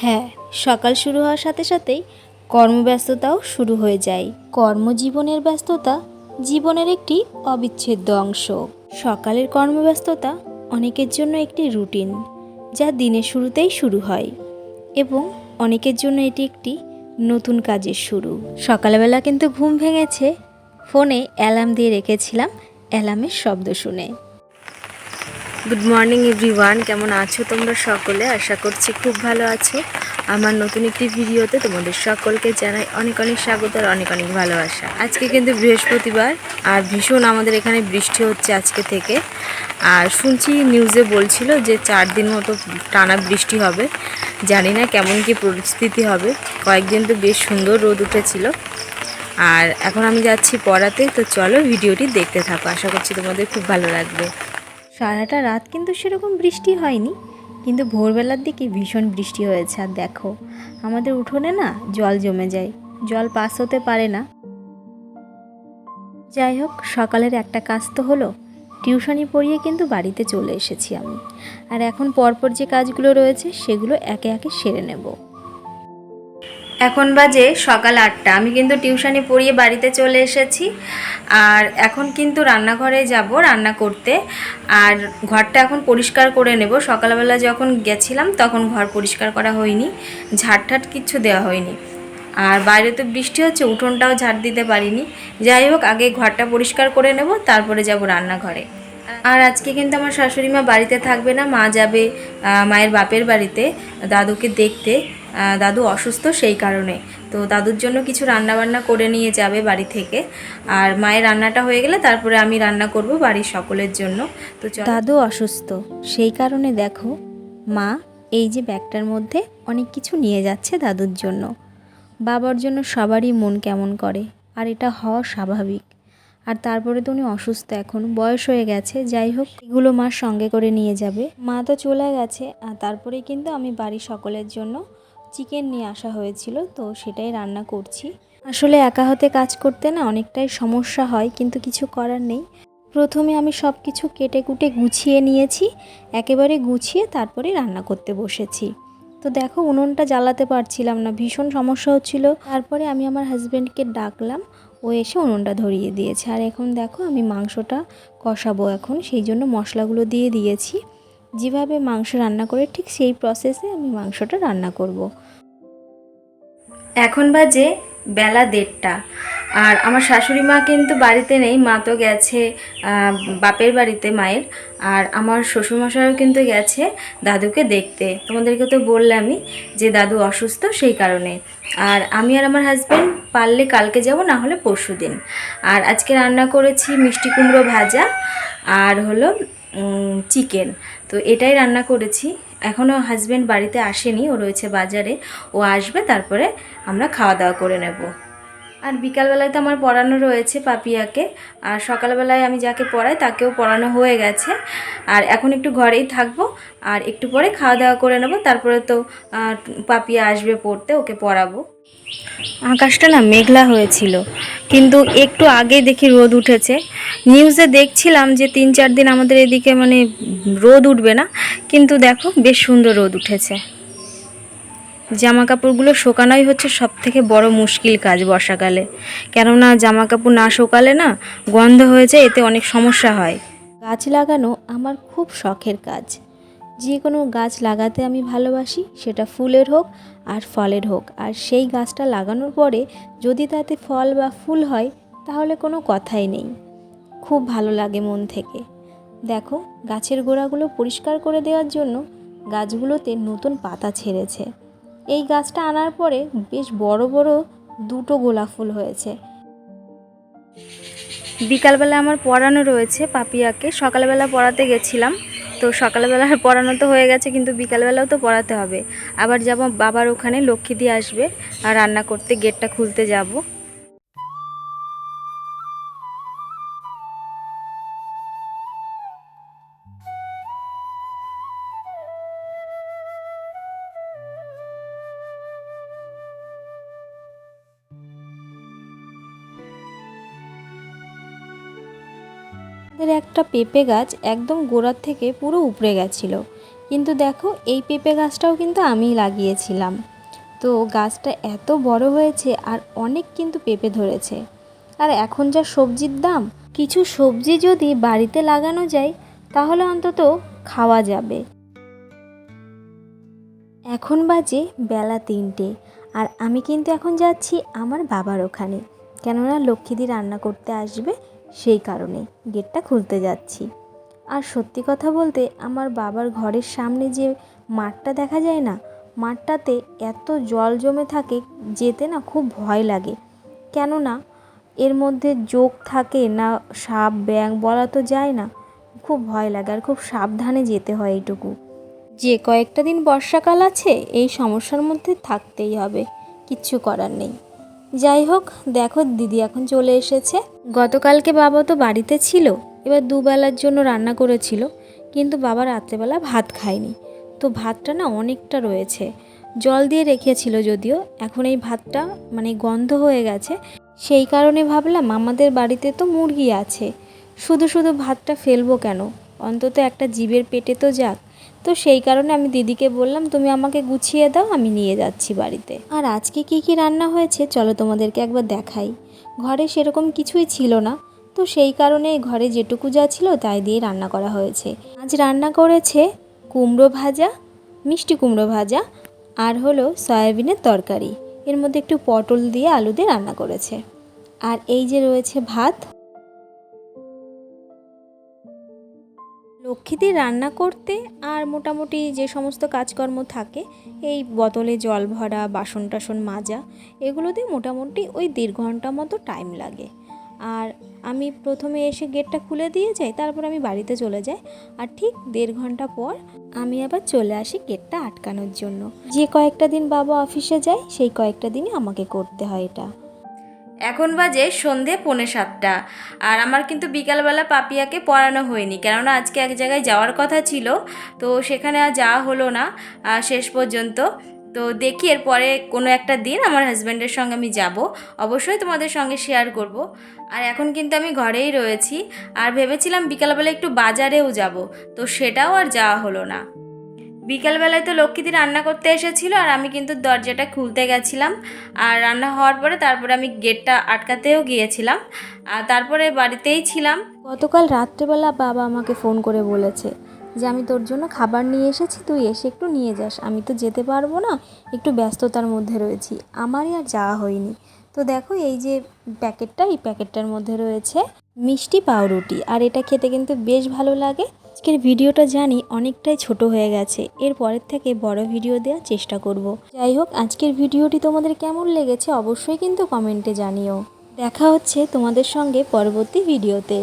হ্যাঁ সকাল শুরু হওয়ার সাথে সাথেই কর্মব্যস্ততাও শুরু হয়ে যায়। কর্মজীবনের ব্যস্ততা জীবনের একটি অবিচ্ছেদ্য অংশ। সকালের কর্মব্যস্ততা অনেকের জন্য একটি রুটিন, যা দিনের শুরুতেই শুরু হয় এবং অনেকের জন্য এটি একটি নতুন কাজের শুরু। সকালবেলা কিন্তু ঘুম ভেঙেছে, ফোনে অ্যালার্ম দিয়ে রেখেছিলাম অ্যালার্মের শব্দ শুনে। গুড মর্নিং এভরিওয়ান কেমন আছো তোমরা সকলে? আশা করছি খুব ভালো আছো। আমার নতুন একটি ভিডিওতে তোমাদের সকলকে জানাই অনেক অনেক স্বাগত আর অনেক অনেক ভালোবাসা। আজকে কিন্তু বৃহস্পতিবার আর ভীষণ আমাদের এখানে বৃষ্টি হচ্ছে আজকে থেকে। আর শুনছি নিউজে বলছিল যে চার দিন মতো টানা বৃষ্টি হবে। জানি না কেমন কি পরিস্থিতি হবে। কয়েকদিন তো বেশ সুন্দর রোদ উঠেছিল। আর এখন আমি যাচ্ছি পড়াতে, তো চলো ভিডিওটি দেখতে থাকো। আশা করছি তোমাদের খুব ভালো লাগবে। সারাটা রাত কিন্তু সেরকম বৃষ্টি হয়নি, কিন্তু ভোরবেলার দিকে ভীষণ বৃষ্টি হয়েছে, আর দেখো, আমাদের উঠোনে না জল জমে যায়, জল পাস হতে পারে না। যাই হোক, সকালের একটা কাজ তো হলো টিউশনি পড়িয়ে কিন্তু বাড়িতে চলে এসেছি আমি। আর এখন পরপর যে কাজগুলো রয়েছে, সেগুলো একে একে সেরে নেব। এখন বাজে সকাল আটটা। আমি কিন্তু টিউশনি পড়িয়ে বাড়িতে চলে এসেছি। আর এখন কিন্তু রান্নাঘরে যাব রান্না করতে। আর ঘরটা এখন পরিষ্কার করে নেব। সকালবেলা যখন গেছিলাম তখন ঘর পরিষ্কার করা হয়নি। ঝাড় কিচ্ছু দেওয়া হয়নি। আর বাইরে তো বৃষ্টি হচ্ছে, উঠোনটাও ঝাড় দিতে পারিনি। যাই হোক, আগে ঘরটা পরিষ্কার করে নেব, তারপরে যাব রান্নাঘরে। আর আজকে কিন্তু আমার শাশুড়ি মা বাড়িতে থাকবে না। মা যাবে মায়ের বাপের বাড়িতে, দাদুকে দেখতে। দাদু অসুস্থ সেই কারণে। তো দাদুর জন্য কিছু রান্না বান্না করে নিয়ে যাবে বাড়ি থেকে। আর মায়ের রান্নাটা হয়ে গেলে তারপরে আমি রান্না করব বাড়ির সকলের জন্য। তো দাদু অসুস্থ। সেই কারণে দেখো, মা এই যে ব্যাগটার মধ্যে অনেক কিছু নিয়ে যাচ্ছে দাদুর জন্য। বাবার জন্য সবারই মন কেমন করে, আর এটা হওয়া স্বাভাবিক। আর তারপরে তো উনি অসুস্থ এখন, বয়স হয়ে গেছে, যাই হোক, এগুলো মার সঙ্গে করে নিয়ে যাবে। মা তো চলে গেছে, আর তারপরেই কিন্তু আমি বাড়ির সকলের জন্য চিকেন নিয়ে আসা হয়েছিল, তো সেটাই রান্না করছি। আসলে একা হাতে কাজ করতে না অনেকটাই সমস্যা হয়, কিন্তু কিছু করার নেই। প্রথমে আমি সব কিছু কেটে কুটে গুছিয়ে নিয়েছি, একেবারে গুছিয়ে তারপরে রান্না করতে বসেছি। তো দেখো, উনুনটা জ্বালাতে পারছিলাম না, ভীষণ সমস্যা হচ্ছিল। তারপরে আমি আমার হাজব্যান্ডকে ডাকলাম, ও এসে উনুনটা ধরিয়ে দিয়েছে। আর এখন দেখো, আমি মাংসটা কষাবো এখন, সেই জন্য মশলাগুলো দিয়ে দিয়েছি। যেভাবে মাংস রান্না করে ঠিক সেই প্রসেসে আমি মাংসটা রান্না করব। এখন বাজে বেলা দেড়টা। আর আমার শাশুড়ি মা কিন্তু বাড়িতে নেই, মা তো গেছে বাপের বাড়িতে মায়ের। আর আমার শ্বশুরমশাইও কিন্তু গেছে দাদুকে দেখতে। তোমাদেরকে তো বললামই যে দাদু অসুস্থ সেই কারণে। আর আমি আর আমার হাজব্যান্ড পারলে কালকে যাব, না হলে পরশু দিন। আর আজকে রান্না করেছি মিষ্টি কুমড়ো ভাজা আর হলো চিকেন তো এটাই রান্না করেছি। এখনও হাজব্যান্ড বাড়িতে আসেনি, ও রয়েছে বাজারে। ও আসবে, তারপরে আমরা খাওয়া দাওয়া করে নেব। আর বিকালবেলায় তো আমার পড়ানো রয়েছে পাপিয়াকে। আর সকালবেলায় আমি যাকে পড়াই, তাকেও পড়ানো হয়ে গেছে। আর এখন একটু ঘরেই থাকব, আর একটু পরে খাওয়া দাওয়া করে নেব। তারপরে তো পাপিয়া আসবে পড়তে, ওকে পড়াবো। আকাশটা না মেঘলা হয়েছিল। কিন্তু একটু আগে দেখি রোদ উঠেছে। নিউজে দেখছিলাম যে তিন চার দিন আমাদের এদিকে মানে রোদ উঠবে না, কিন্তু দেখো বেশ সুন্দর রোদ উঠেছে। জামা কাপড়গুলো শোকানোই হচ্ছে সব থেকে বড় মুশকিল কাজ বর্ষাকালে। কেননা জামা কাপড় না শোকালে না গন্ধ হয়ে যায়, এতে অনেক সমস্যা হয়। গাছ লাগানো আমার খুব শখের কাজ। যে কোনো গাছ লাগাতে আমি ভালোবাসি, সেটা ফুলের হোক আর ফলের হোক। আর সেই গাছটা লাগানোর পরে যদি তাতে ফল বা ফুল হয়, তাহলে কোনো কথাই নেই। খুব ভালো লাগে মন থেকে। দেখো, গাছের গোড়াগুলো পরিষ্কার করে দেওয়ার জন্য গাছগুলোতে নতুন পাতা ছেড়েছে। এই গাছটা আনার পরে বেশ বড় বড় দুটো গোলাপ ফুল হয়েছে। বিকালবেলা আমার পড়ানো রয়েছে পাপিয়াকে। সকালবেলা পড়াতে গেছিলাম। তো সকালবেলা পড়ানো তো হয়ে গেছে, কিন্তু বিকালবেলাও তো পড়াতে হবে। আবার যাব, বাবার ওখানে লক্ষ্মী দিয়ে আসবে আর রান্না করতে গেটটা খুলতে যাব। আমাদের একটা পেঁপে গাছ একদম গোড়ার থেকে পুরো উপড়ে গেছিল। কিন্তু দেখো, এই পেঁপে গাছটাও কিন্তু আমিই লাগিয়েছিলাম। তো গাছটা এত বড় হয়েছে আর অনেক কিন্তু পেঁপে ধরেছে। আর এখন যা সবজির দাম, কিছু সবজি যদি বাড়িতে লাগানো যায়, তাহলে অন্তত খাওয়া যাবে। এখন বাজে বেলা তিনটে আর আমি কিন্তু এখন যাচ্ছি আমার বাবার ওখানে। কেননা লক্ষ্মীদি রান্না করতে আসবে সেই কারণে গেটটা খুলতে যাচ্ছি। আর সত্যি কথা বলতে, আমার বাবার ঘরের সামনে যে মাঠটা দেখা যায় না, মাঠটাতে এত জল জমে থাকে, যেতে না খুব ভয় লাগে। কেননা, এর মধ্যে যোগ থাকে না, সাপ ব্যাং বলা তো যায় না, খুব ভয় লাগে আর খুব সাবধানে যেতে হয় এইটুকু। যে কয়েকটা দিন বর্ষাকাল আছে, এই সমস্যার মধ্যে থাকতেই হবে, কিচ্ছু করার নেই। যাই হোক, দেখো দিদি এখন চলে এসেছে। গতকালকে বাবা তো বাড়িতে ছিল, এবার দুবেলার জন্য রান্না করেছিল, কিন্তু বাবা রাত্রেবেলা ভাত খায়নি। তো ভাতটা না অনেকটা রয়েছে, জল দিয়ে রেখেছিল যদিও, এখন এই ভাতটা মানে গন্ধ হয়ে গেছে। সেই কারণে ভাবলাম আমাদের বাড়িতে তো মুরগি আছে, শুধু শুধু ভাতটা ফেলব কেন? অন্তত একটা জীবের পেটে তো যাক। তো সেই কারণে আমি দিদিকে বললাম, তুমি আমাকে গুছিয়ে দাও, আমি নিয়ে যাচ্ছি বাড়িতে। আর আজকে কি কি রান্না হয়েছে, চলো তোমাদেরকে একবার দেখাই। ঘরে সেরকম কিছুই ছিল না, তো সেই কারণে ঘরে যেটুকু যা ছিল তাই দিয়ে রান্না করা হয়েছে। আজ রান্না করেছে কুমড়ো ভাজা, মিষ্টি কুমড়ো ভাজা, আর হলো সয়াবিনের তরকারি। এর মধ্যে একটু পটল দিয়ে আলু দিয়ে রান্না করেছে। আর এই যে রয়েছে ভাত লক্ষ্মীদের রান্না করতে আর মোটামুটি যে সমস্ত কাজকর্ম থাকে, এই বোতলে জল ভরা, বাসন টাসন মাজা এগুলোতে মোটামুটি ওই দেড় ঘণ্টা মতো টাইম লাগে। আর আমি প্রথমে এসে গেটটা খুলে দিয়ে যাই, তারপর আমি বাড়িতে চলে যাই। আর ঠিক দেড় ঘণ্টা পর আমি আবার চলে আসি গেটটা আটকানোর জন্য। যে কয়েকটা দিন বাবা অফিসে যায়, সেই কয়েকটা দিনই আমাকে করতে হয় এটা। এখন বাজে সন্ধে পৌনে সাতটা। আর আমার কিন্তু বিকালবেলা পাপিয়াকে পড়ানো হয়নি, কেননা আজকে এক জায়গায় যাওয়ার কথা ছিল, তো সেখানে আর যাওয়া হলো না শেষ পর্যন্ত। তো দেখি এরপরে কোনো একটা দিন আমার হাজব্যান্ডের সঙ্গে আমি যাব, অবশ্যই তোমাদের সঙ্গে শেয়ার করব। আর এখন কিন্তু আমি ঘরেই রয়েছি, আর ভেবেছিলাম বিকালবেলা একটু বাজারেও যাব, তো সেটাও আর যাওয়া হলো না। বিকালবেলায় তো লক্ষ্মীদি রান্না করতে এসেছিল আর আমি কিন্তু দরজাটা খুলতে গেছিলাম। আর রান্না হওয়ার পরে তারপরে আমি গেটটা আটকাতেও গিয়েছিলাম। আর তারপরে বাড়িতেই ছিলাম। গতকাল রাত্রেবেলা বাবা আমাকে ফোন করে বলেছে যে, আমি তোর জন্য খাবার নিয়ে এসেছি, তুই এসে একটু নিয়ে যাস। আমি তো যেতে পারব না, একটু ব্যস্ততার মধ্যে রয়েছি। আমারই আর যাওয়া হয়নি। তো দেখো, এই যে প্যাকেটটা, এই প্যাকেটটার মধ্যে রয়েছে মিষ্টি পাউরুটি। আর এটা খেতে কিন্তু বেশ ভালো লাগে। আজকের ভিডিওটা জানি অনেকটাই ছোট হয়ে গেছে। এর পরের থেকে বড় ভিডিও দেওয়ার চেষ্টা করব। যাই হোক, আজকের ভিডিওটি তোমাদের কেমন লেগেছে অবশ্যই কিন্তু কমেন্টে জানিও। দেখা হচ্ছে তোমাদের সঙ্গে পরবর্তী ভিডিওতে।